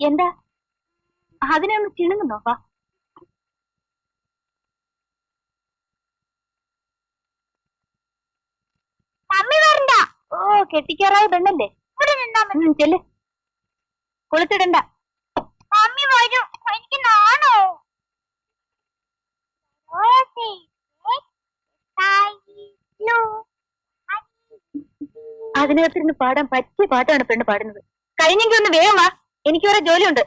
എന്താ? അതിനെ ഒന്ന് ചിണുങ്ങുന്നോ വാ. മമ്മി വരണ്ട. ഓ കെട്ടിക്കാറായ പെണ്ണല്ലേ? ഉം, ചെല്ല്. കൊളുത്തിടണ്ട. മമ്മി വരും. എനിക്ക് നാണോ? അതിനകത്തിരുന്ന് പാടാൻ പറ്റിയ പാട്ടാണ് പെണ്ണ് പാടുന്നത്. കഴിഞ്ഞെങ്കിൽ ഒന്ന് വേഗം വാ. എനിക്ക് വരെ ജോലിയുണ്ട്.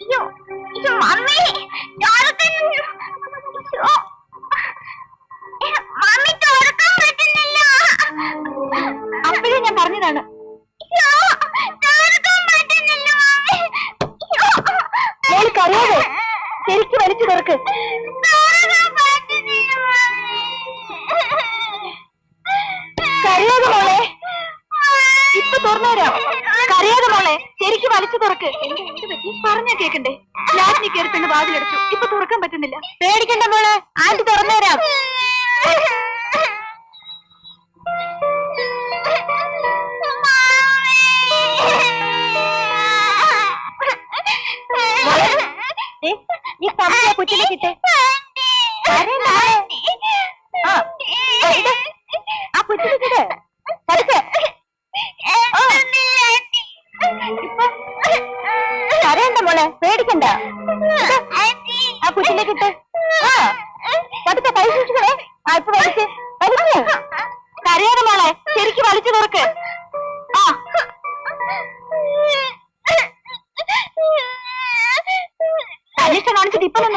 അയ്യോ അയ്യോ അമ്മേ മമ്മി അപ്പോഴേ ഞാൻ പറഞ്ഞതാണ്. കറിയാതെ ശരിക്ക് വലിച്ചു തുറക്ക്. കരയാതെ മോളെ. ഇപ്പൊ തുറന്നുതരാം കരയാതെ മോളെ ശരിക്ക് വലിച്ചു തുറക്ക്. പറഞ്ഞ കേക്കണ്ടേ? ഞാൻ കയറി പെണ്ണ് വാതിലടച്ചു. ഇപ്പൊ തുറക്കാൻ പറ്റുന്നില്ല. പേടിക്കണ്ട മോളെ ആന്റി തുറന്നുതരാം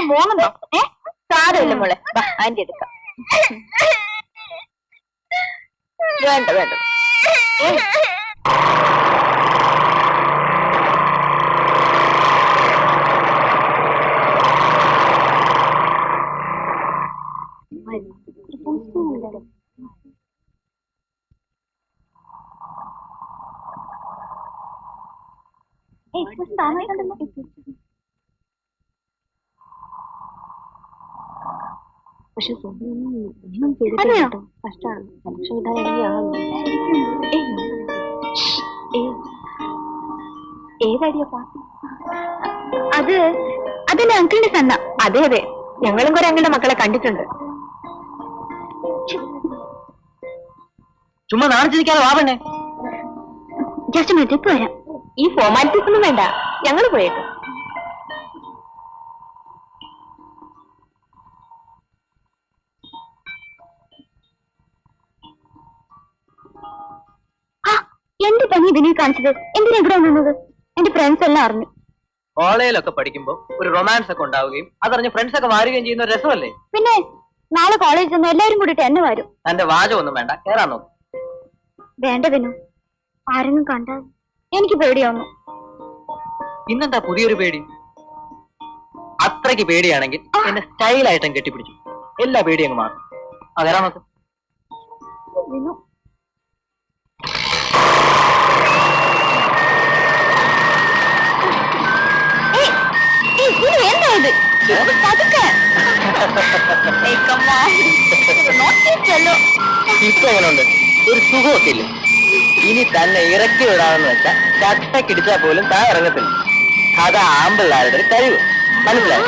നിന്ന് മോങ്ങുന്നോ ഏ സാരമില്ല മോളെ. ആന്റി എടുക്കാം. വേണ്ട വേണ്ട? ഏയ്, ഇത് പക്ഷെ ഒന്നും ചെയ്തിട്ടോ കഷ്ടമാണ് പക്ഷെ കിട്ടാനാണെങ്കിൽ ഏതടിയ പാട്ട് അത് അതെന്റെ അങ്കിളിന്റെ സണ്ണ അതെ അതെ ഞങ്ങളും കുറെ അങ്കിളിന്റെ മക്കളെ കണ്ടിട്ടുണ്ട് ചുമ്മാ നാണിച്ചിരിക്കാതെ വാവണ്ണേ ജസ്റ്റ് മിനിറ്റ് ഇപ്പൊ വരാം ഈ ഫോർമാലിറ്റീസ് ഒന്നും വേണ്ട ഞങ്ങൾ പോയേക്കും പനി ഇതിനെ കാണിച്ചത് എന്തിനാ ഇവിടെ വന്നത്? എന്റെ ഫ്രണ്ട്സ് എല്ലാം അറിഞ്ഞു. കോളേജിലൊക്കെ പഠിക്കുമ്പോ ഒരു റൊമാൻസ് ഒക്കെ ഉണ്ടാവുകയും അതറിഞ്ഞ് ഫ്രണ്ട്സ് ഒക്കെ വാരുകയും ചെയ്യുന്ന ഒരു രസമല്ലേ? പിന്നെ നാളെ കോളേജിൽ നിന്ന് എല്ലാവരും കൂടിയിട്ട് എന്നെ വരും. തന്റെ വാചമൊന്നും വേണ്ട കേറാൻ നോക്കും. വേണ്ട വിനു ആരെങ്കിലും കണ്ടാൽ എനിക്ക് പേടിയാവുന്നു. ഇന്നെന്താ പുതിയൊരു പേടി? അത്രയ്ക്ക് പേടിയാണെങ്കിൽ എന്നെ സ്റ്റൈലായിട്ടും കെട്ടിപ്പിടിച്ചു. എല്ലാ പേടിയും അങ്ങ് മാറും. ആ കയറാൻ നോക്ക്. വിനു ഇപ്പൊ എങ്ങനെയുണ്ട് ഒരു സുഖമൊക്കെ ഇനി തന്നെ ഇറക്കി വിടാമെന്ന് വെച്ചാൽ ചട്ടക്കിടിച്ചാൽ പോലും താ ഇറങ്ങത്തില്ല. അത് ആമ്പിള്ളാരുടെ ഒരു കഴിവ്. മനസ്സിലായി?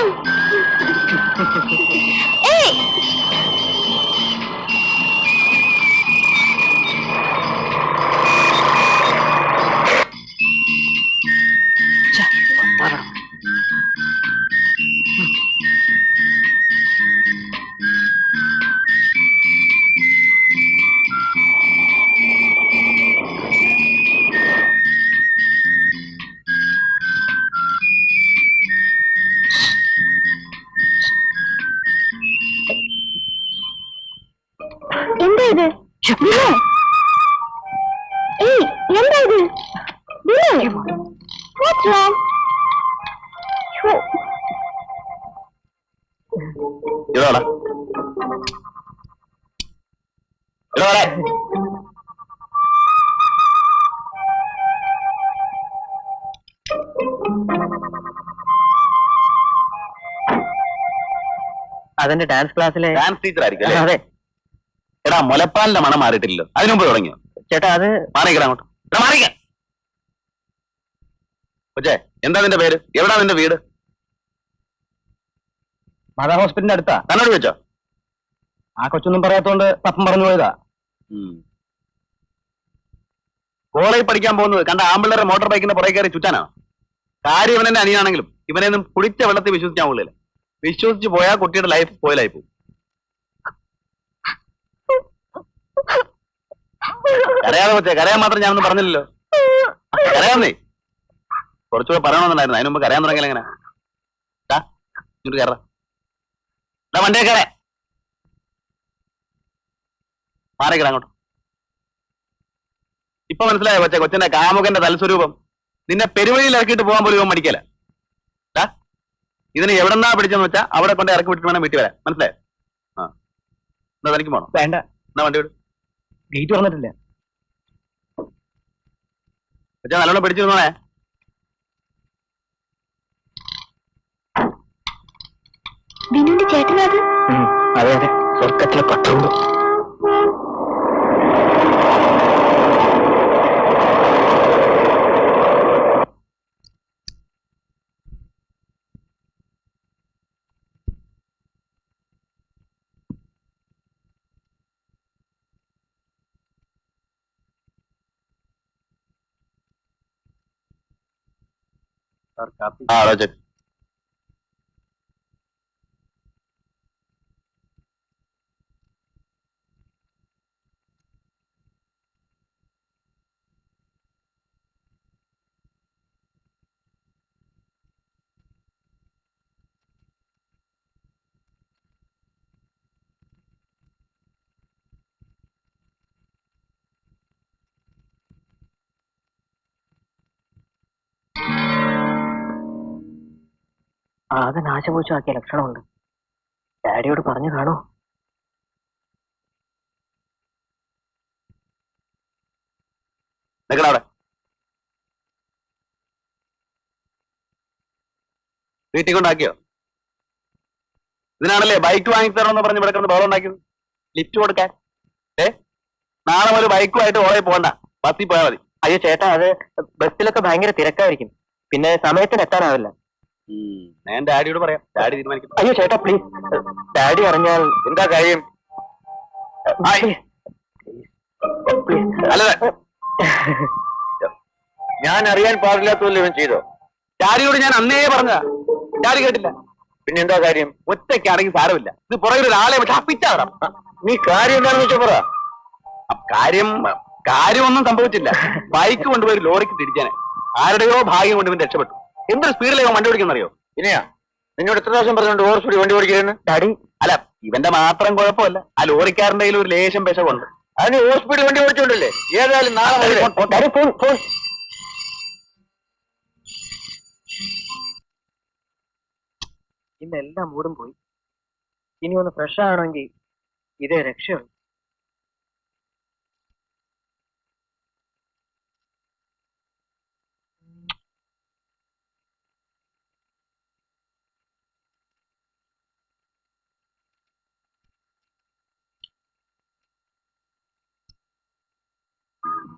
അതിന്റെ ഡാൻസ് ക്ലാസ്സിലെ ഡാൻസ് ടീച്ചർ ആയിരിക്കും അതെ. എടാ മുലപ്പാലിന്റെ മണം മാറിയിട്ടില്ലല്ലോ. അതിനു മുമ്പ് തുടങ്ങിയോ? ചേട്ടാ അത് മാറിക്കടാ അങ്ങോട്ട്. മാറിക്ക കൊച്ചേ എന്താ നിന്റെ പേര്? എവിടാ നിന്റെ വീട്? മദർ ഹോസ്പിറ്റലിന്റെ അടുത്താ. തന്നോട് വെച്ചോ? ആ കൊച്ചൊന്നും പറയാത്തോണ്ട് പപ്പം പറഞ്ഞു പോയതാ. കോളേജ് പഠിക്കാൻ പോകുന്നത് കണ്ട ആമ്പിള്ളേരെ മോട്ടോർ ബൈക്കിന്റെ പുറകെ കയറി ചുറ്റാനാ? കാര്യം ഇവനെന്നെ അനിയാണെങ്കിലും അനിയാണെങ്കിലും ഇവനെയൊന്നും കുളിച്ച വെള്ളത്തിൽ വിശ്വസിക്കാൻ കൊള്ളില്ല വിശ്വസിച്ച് പോയാൽ കുട്ടിയുടെ ലൈഫ് പോയിലായി പോകും. കരയാതെ കൊച്ചേ കരയാൻ മാത്രം ഞാനൊന്നും പറഞ്ഞില്ലല്ലോ. കരയാന്നേ കുറച്ചുകൂടെ പറയണമെന്നുണ്ടായിരുന്നു. അതിന് മുമ്പ് കരയാൻ തുടങ്ങിയാൽ എങ്ങനെ? ദാ, മാറിക്കട അങ്ങോട്ട്. ഇപ്പൊ മനസ്സിലായോ കൊച്ചെ കൊച്ചിന്റെ കാമുകന്റെ തലസ്വരൂപം നിന്നെ പെരുവഴിയിൽ ഇറക്കിയിട്ട് പോകാൻ പോലും ഇവൻ മടിക്കല. ഇതിന് ഇതിനെ എവിടെന്നാ പിടിച്ചെന്ന് വെച്ചാ അവിടെ കൊണ്ട് ഇറക്കി വിട്ടിട്ട് വേണം വീട്ടിൽ വരാൻ. മനസ്സിലായോ? ആ. എന്നാ തനിക്ക് പോണോ? വേണ്ട. എന്നാ വണ്ടി വിട്. ഗേറ്റ് തുറന്നിട്ടില്ല കൊച്ചാ നല്ലോണം പിടിച്ചിരുന്നോണേ. ബിനുവിന്റെ ചേട്ടനത് അതെ? അതെ സ്വർഗത്തിലെ सर काफ़ी हाँ रजत। ആകെ നാശമോശമാക്കിയ ലക്ഷണമുണ്ട്. ഡാഡിയോട് പറഞ്ഞു കാണോ. അവിടെ. വീട്ടിൽ കൊണ്ടാക്കിയോ? ഇതിനാണല്ലേ ബൈക്ക് വാങ്ങിത്തരണമെന്ന് പറഞ്ഞ് ഇവിടെ കിടന്ന് ബഹളം ഉണ്ടാക്കിയത്? ലിഫ്റ്റ് കൊടുക്കാൻ. ഏ? നാളെ ഒരു ബൈക്കുമായിട്ട് ഓളെ പോകണ്ട. ബസ്സിൽ പോയാൽ മതി. അയ്യോ ചേട്ടാ അത് ബസ്സിലൊക്കെ ഭയങ്കര തിരക്കായിരിക്കും. പിന്നെ സമയത്തിന് എത്താനാവില്ല. ഞാൻ ഡാഡിയോട് പറയാം. ഡാഡി തീരുമാനിക്കും. അയ്യോ ചേട്ടാ പ്ലീസ് ഡാഡി അറിഞ്ഞാൽ എന്താ കാര്യം. അല്ല ഞാൻ അറിയാൻ പാടില്ലാത്തല്ലോ ഇവൻ ചെയ്തോ ഡാഡിയോട് ഞാൻ അന്നേ പറഞ്ഞ ഡാഡി കേട്ടില്ല. പിന്നെ എന്താ കാര്യം? ഒറ്റയ്ക്കാണെങ്കിൽ സാരമില്ല. ഇത് പുറകിൽ ഒരാളെ പിറ്റാടാം നീ കാര്യം എന്താണെന്ന് വെച്ചാ പറ. കാര്യം കാര്യമൊന്നും സംഭവിച്ചില്ല. ബൈക്ക് കൊണ്ടുപോയി ലോറിക്ക് തിരിച്ചാനെ. ആരുടെയോ ഭാഗ്യം കൊണ്ട് ഇവൻ രക്ഷപ്പെട്ടു. എന്തൊരു സ്പീഡിലേക്ക് വണ്ടി ഓടിക്കുന്നറിയോ ഇനിയാ നിന്നോട് എത്ര പ്രാവശ്യം പറഞ്ഞുണ്ട് ഓവർ സ്പീഡ് വണ്ടി ഓടിക്കരുന്ന് ഡാഡി. അല്ല ഇവന്റെ മാത്രം കുഴപ്പമല്ല. ആ ലോറിക്കാരന്റെ ഒരു ലേശം പെശകുണ്ട് അതിന് ഓവർ സ്പീഡ് വണ്ടി ഓടിച്ചോണ്ടല്ലേ ഏതായാലും നാളെ ഫോൺ ഫോൺ ഇന്ന് എല്ലാം മൂടും പോയി. ഇനി ഒന്ന് ഫ്രഷ് ആണെങ്കിൽ ഇതേ രക്ഷയുള്ളൂ.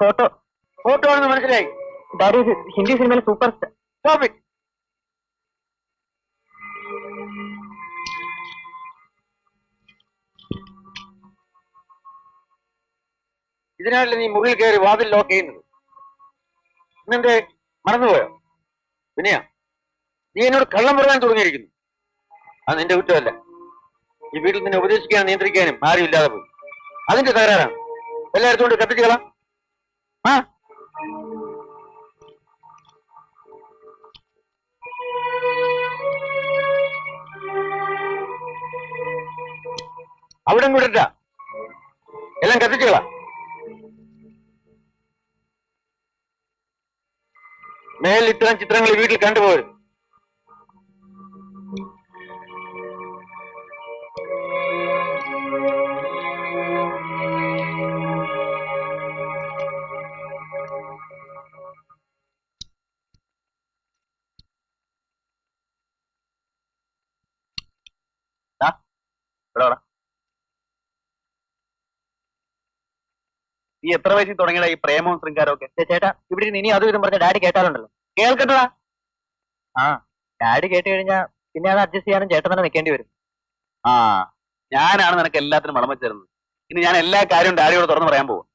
Photo photo. ആണെന്ന് മനസ്സിലായി. ഡാഡി ഹിന്ദി സിനിമയിലെ സൂപ്പർ സ്റ്റാർ. ഇതിനാണല്ലേ നീ മുറിയിൽ കയറി വാതിൽ ലോക്ക് ചെയ്യുന്നത്? ഇന്നെന്തേ മറന്നുപോയോ? വിനയ? നീ എന്നോട് കള്ളം പറയാൻ തുടങ്ങിയിരിക്കുന്നു. അത് നിന്റെ കുറ്റമല്ല. ഈ വീട്ടിൽ നിന്നെ ഉപദേശിക്കാനും നിയന്ത്രിക്കാനും ആരും ഇല്ലാതെ പോയി. അതിന്റെ തകരാറാണ്. എല്ലായിടത്തും കൊണ്ട് കത്തിച്ചു കളാം. ആ. അവിടെ കൂടെ എല്ലാം കത്തിച്ചു കളാം. മേലിൽ ഇത്തരം ചിത്രങ്ങൾ വീട്ടിൽ കണ്ടുപോകരുത്. ഇവിടെ വാടാ. നീ എത്ര വയസ്സിൽ തുടങ്ങിയ ഈ പ്രേമവും ശൃംഗാരവും ഒക്കെ? ചേട്ടാ ഇവിടെ ഇനി അതും ഇതും പറഞ്ഞ ഡാഡി കേട്ടാലുണ്ടല്ലോ. കേൾക്കട്ടടാ. ആ. ഡാഡി കേട്ട് കഴിഞ്ഞാ പിന്നെ അത് അഡ്ജസ്റ്റ് ചെയ്യാനും ചേട്ടൻ തന്നെ നിൽക്കേണ്ടി വരും. ആ. ഞാനാണ് നിനക്ക് എല്ലാത്തിനും വളം വെച്ചിരുന്നത് ഇനി ഞാൻ എല്ലാ കാര്യവും ഡാഡിയോട് തുറന്നു പറയാൻ പോകും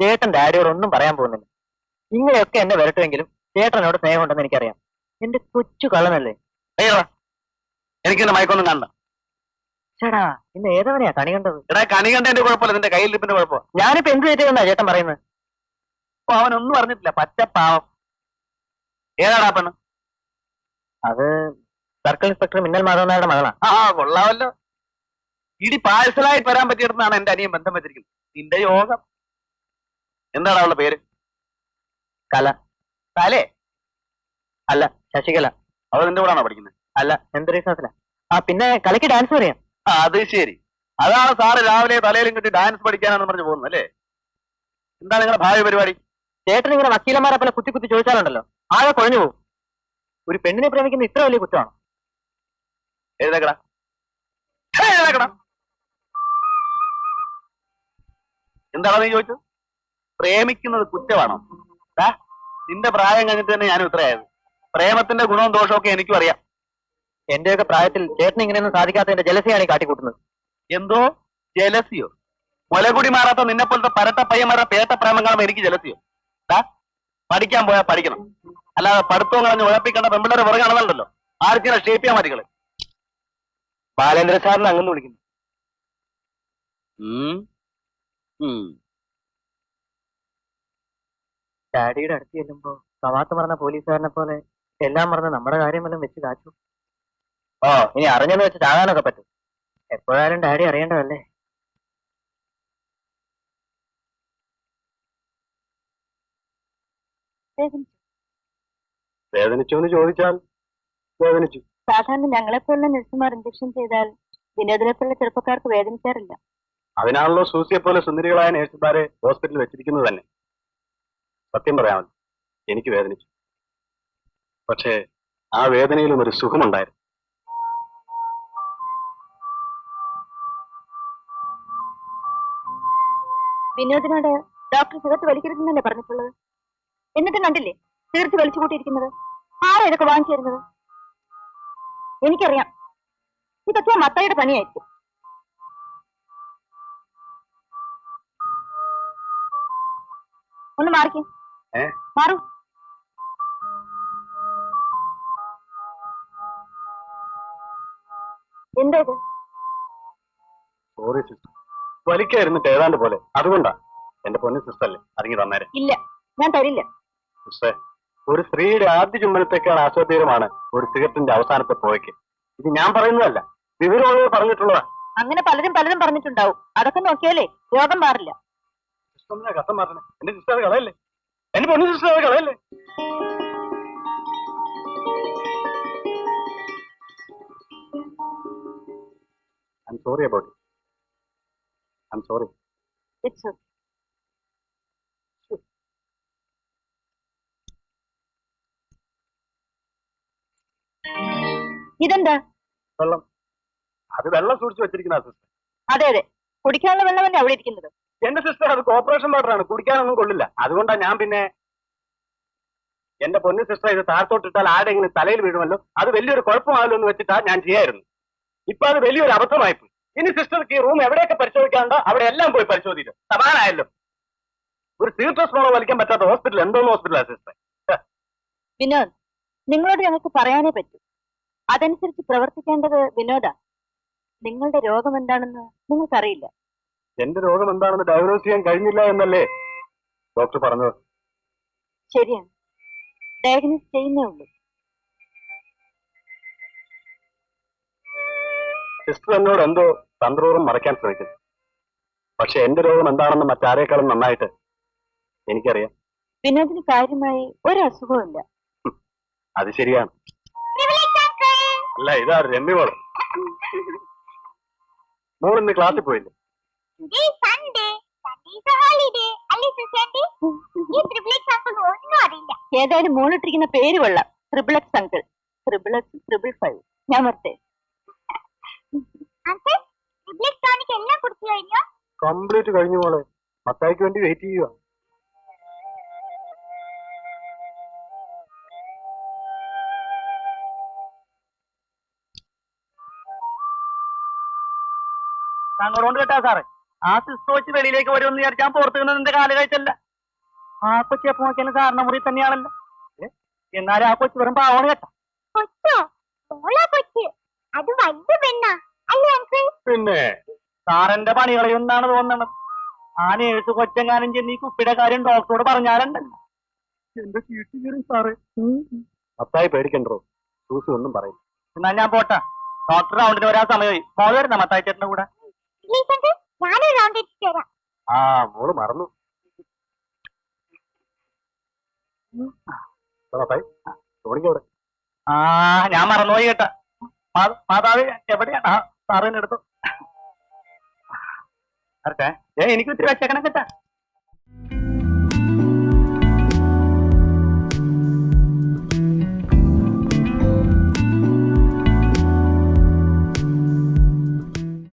ചേട്ടൻ ഡാഡിയോട് ഒന്നും പറയാൻ പോകുന്നില്ല. ഇങ്ങനെയൊക്കെ എന്നെ വരട്ടുമെങ്കിലും ചേട്ടനോട് സ്നേഹമുണ്ടെന്ന് എനിക്കറിയാം. എന്റെ കൊച്ചു കള്ളനല്ലേ? അയ്യോ എനിക്ക് നിന്റെ മയക്കൊന്നും കാണണ്ട. ചേടാ ഇന്ന് ഏതവനെയാ കണി കണ്ടത്? എടാ കണി കണ്ടതിന്റെ കുഴപ്പമില്ല നിന്റെ കയ്യിൽ ഇരിപ്പിന്റെ കുഴപ്പം ഞാനിപ്പോ എന്ത് തെറ്റെന്നാ ചേട്ടൻ പറയുന്നത്? അപ്പൊ അവനൊന്നും പറഞ്ഞിട്ടില്ല പാവം. ഏതാടാ പെണ്ണ്? അത് സർക്കിൾ ഇൻസ്പെക്ടർ മിന്നൽ മാധവൻ നായരുടെ മകളാ. ആ കൊള്ളാവല്ലോ ഇടി പാഴ്സലായിട്ട് വരാൻ പറ്റിയിടത്താണ് എന്റെ അനിയൻ ബന്ധം വെച്ചിരിക്കുന്നത്. നിന്റെ യോഗം. എന്താണ് അവളുടെ പേര്? കല. കലേ? അല്ല ശശികല. അവൾ നിന്റെ കൂടാണോ പഠിക്കുന്നത്? അല്ല സെന്റ് ആ പിന്നെ കലയ്ക്ക് ഡാൻസ് പറയാം ആ അത് ശരി. അതാണ് സാറ് രാവിലെ തലയിലും കിട്ടി ഡാൻസ് പഠിക്കാനാണെന്ന് പറഞ്ഞു പോകുന്നത് അല്ലേ? എന്താണ് നിങ്ങളുടെ ഭാവി പരിപാടി? ചേട്ടൻ ഇങ്ങനെ വക്കീലന്മാരെ പോലെ കുത്തി കുത്തി ചോദിച്ചാലുണ്ടല്ലോ. ആകെ കുഴഞ്ഞു പോകും. ഒരു പെണ്ണിനെ പ്രേമിക്കുന്ന ഇത്ര വലിയ കുറ്റമാണ്? എഴുതേക്കടാ. എഴുതേക്കടാ. എന്താണ് നീ ചോദിച്ചത്? പ്രേമിക്കുന്നത് കുറ്റമാണോ? നിന്റെ പ്രായം കഴിഞ്ഞിട്ട് തന്നെ ഞാൻ ഉത്തരയായത് പ്രേമത്തിന്റെ ഗുണവും ദോഷവും ഒക്കെ എനിക്കും അറിയാം. എന്റെയൊക്കെ പ്രായത്തിൽ ചേട്ടൻ ഇങ്ങനെയൊന്നും സാധിക്കാത്തതിന്റെ ജലസിയാണ് ഈ കാട്ടിക്കൂട്ടുന്നത്. എന്തോ? ജലസിയോ മുലകുടി മാറാത്ത നിന്നെ പോലത്തെ പരട്ട പയ്യന്മാരുടെ പേട്ട പ്രേമം കാണുമ്പോ എനിക്ക് ജലസിയോ പഠിക്കാൻ പോയാൽ പഠിക്കണം. അല്ലാതെ പഠിത്തവും കളഞ്ഞ് ഉഴപ്പിക്കേണ്ട പെമ്പിള്ളേരെ പുറകെ കാണുന്നുണ്ടല്ലോ ആർക്കിനെ ഷേപ്പ് ചെയ്യാൻ മതികൾ ബാലേന്ദ്ര സാറിന് അങ്ങനെ വിളിക്കുന്നു. ഡാഡിയുടെ അടുത്ത് ചെല്ലുമ്പോ സവാത്ത് മറന്ന പോലീസുകാരനെ പോലെ എല്ലാം മറന്ന് നമ്മുടെ കാര്യം വല്ലതും വെച്ച് കാച്ചു. ഓ ഇനി അറിഞ്ഞെന്ന് വെച്ച് ചാകാനൊക്കെ പറ്റും. എപ്പോഴായാലും ഡാഡി അറിയേണ്ടതല്ലേ? വേദനിച്ചോന്ന് ചോദിച്ചാൽ വേദനിച്ചു. സാധാരണ ഞങ്ങളെപ്പോലുള്ള നഴ്സുമാർ ഇഞ്ചക്ഷൻ ചെയ്താൽ വിനോദിനെ പോലുള്ള ചെറുപ്പക്കാർക്ക് വേദനിക്കാറില്ല. അതിനാണല്ലോ സൂസിയെ പോലെ സുന്ദരികളായ നേഴ്സുമാരെ ഹോസ്പിറ്റലിൽ വെച്ചിരിക്കുന്നത് തന്നെ. സത്യം പറയാമല്ലോ എനിക്ക് വേദനിച്ചു. പക്ഷേ ആ വേദനയിലും ഒരു സുഖമുണ്ടായിരുന്നു. വിനോദിനോട് ഡോക്ടർ സിഗരറ്റ് വലിക്കരുതെന്നല്ലേ പറഞ്ഞിട്ടുള്ളത്? എന്നിട്ട് കണ്ടില്ലേ? സിഗരറ്റ് വലിച്ചു കൂട്ടിയിരിക്കുന്നത് ആരാ ഇതൊക്കെ വാങ്ങിച്ചു തരുന്നത് എനിക്കറിയാം. ഇതൊക്കെ ആ മത്തായിയുടെ പണിയായിരിക്കും. ഒന്ന് മാറിക്കേ? മാറൂ. എന്താ ഇത്? സോറി സിസ്റ്റർ വലിക്കായിരുന്നിട്ട് ഏതാണ്ട് പോലെ. അതുകൊണ്ടാ. എന്റെ പൊന്നു സിസ്റ്റല്ലേ അറിഞ്ഞു തന്നേരെ. ഇല്ല ഞാൻ തരില്ല. സിസ്റ്റേ ഒരു സ്ത്രീയുടെ ആദ്യ ചുംബനത്തേക്കാൾ ആസ്വാദ്യകരമാണ് ഒരു സിഗരറ്റിന്റെ അവസാനത്തെ പോയക്ക് ഇത് ഞാൻ പറയുന്നതല്ല. വിവരമുള്ളവർ പറഞ്ഞിട്ടുള്ളതാ. അങ്ങനെ പലരും പലരും പറഞ്ഞിട്ടുണ്ടാവും. അതൊക്കെ നോക്കിയാലേ രോഗം മാറില്ല. സിസ്റ്ററിനെ കഥം മാറണേ. എന്റെ സിസ്റ്റർ കളയല്ലേ? സിസ്റ്റർ കളയല്ലേ? Sorry about I'm sorry it's ഇതെന്താ? വെള്ളം. അത് വെള്ളം സൂക്ഷിച്ചു വെച്ചിരിക്കുന്ന സിസ്റ്റർ അതെ അതെ. കുടിക്കാനുള്ള വെള്ളമല്ലേ അവിടെ ഇരിക്കുന്നത്? എന്റെ സിസ്റ്റർ അത് കോർപ്പറേഷൻ വാട്ടറാണ് കുടിക്കാനൊന്നും കൊള്ളില്ല. അതുകൊണ്ടാ ഞാൻ പിന്നെ എന്റെ പൊന്നു സിസ്റ്റർ ഇത് താഴത്തോട്ടിട്ടാൽ ആരെങ്കിലും തലയിൽ വീഴുമല്ലോ. അത് വലിയൊരു കുഴപ്പമാകല്ലോ എന്ന് വെച്ചിട്ടാ ഞാൻ ചെയ്യായിരുന്നു. ഇപ്പൊ അത് വലിയൊരു അബദ്ധമായിപ്പോയി. ഇനി സിസ്റ്റർക്ക് ഈ റൂം എവിടെയൊക്കെ പരിശോധിക്കാണ്ടോ അവിടെ എല്ലാം പോയി പരിശോധിക്കും. സമാനായല്ലോ. ഒരു സീർട്ടോസ്മോളോ വലിക്കാൻ പറ്റാത്ത ഹോസ്പിറ്റൽ എന്തോന്ന് ഹോസ്പിറ്റലാ സിസ്റ്റർ വിനോദ് നിങ്ങളോട് ഞങ്ങൾക്ക് പറയാനേ പറ്റൂ. അതനുസരിച്ച് പ്രവർത്തിക്കേണ്ടത് വിനോദാ. നിങ്ങളുടെ രോഗം എന്താണെന്ന് നിങ്ങൾക്കറിയില്ല. എന്റെ രോഗം എന്താണെന്ന് ഡയഗ്നോസ് ചെയ്യാൻ കഴിഞ്ഞില്ല എന്നല്ലേ ഡോക്ടർ പറഞ്ഞത്? ശരിയാണ്. ഡയഗ്നോസ് ചെയ്യുന്നേ ഉള്ളൂ. സിസ്റ്റർ എന്നോട് എന്തോ തന്ത്രോറും മറയ്ക്കാൻ ശ്രമിക്കുന്നു. പക്ഷെ എന്റെ രോഗം എന്താണെന്ന് മറ്റാരേക്കാളും നന്നായിട്ട് എനിക്കറിയാം. വിനോദിന് കാര്യമായി ഒരു അസുഖവുമില്ല അത് ശരിയാണ്. അല്ല ഇതാ രമ്യ മോൾ. മോൾ ഇന്ന് ക്ലാസ്സിൽ പോയില്ലേ? ഏതായാലും മോളിട്ടിരിക്കുന്ന പേര് കൊള്ളാം. Triple x x uncle triple x x triple five ഞാൻ വരട്ടെ അങ്കിൾ ത്രിപ്ലിക്സ് ടോണിക് എല്ലാം കുടിച്ചു കഴിഞ്ഞോ കംപ്ലീറ്റ് കഴിഞ്ഞു? മോളെ. മത്തായിക്ക് വേണ്ടി വെയിറ്റ് ചെയ്യുക. തങ്ങളോണ്ട് കേട്ടാ സാറേ. ആ സിസ്റ്റർ വെച്ച് വെളിയിലേക്ക് വരുമെന്ന് വിചാരിച്ചാൽ പുറത്തു നിന്ന് നിന്റെ കാൽ കഴിച്ചല്ല. ആ കൊച്ചി എപ്പോ നോക്കിയാലും സാറിന്റെ മുറി തന്നെയാണല്ലോ. എന്നാലും ആ കൊച്ചി വെറും പാവണ കേട്ടാ. കൊച്ചോ? കൊച്ചു കൊച്ച്? അത് വലിയ പെണ്ണാ. പിന്നെ സാറിന്റെ പണികളെയൊന്നാണ് തോന്നണത്. ആ നേഴ്സ് കൊച്ചെങ്ങാനും ചെന്ന് ഈ കുപ്പിയുടെ കാര്യം ഡോക്ടറോട് പറഞ്ഞാലുണ്ടല്ലോ എന്റെ ചീട്ട് കയറി സാറ്. മത്തായി പേടിക്കണ്ടോ? സൂസി ഒന്നും പറയില്ല. എന്നാ ഞാൻ പോട്ടെ. ഡോക്ടർ റൗണ്ടിന് വരാൻ സമയമായി മോൾ വരുന്ന മത്തായി ചേട്ടന്റെ കൂടെ? ആ മോൾ മറന്നു. ആ, മത്തായി. ആ ഞാൻ മറന്നുപോയി കേട്ടാ. മാതാവ് എവിടെയാണ് എടുത്തു എനിക്ക് ഒത്തിരി വെച്ചേക്കണം കേട്ടാ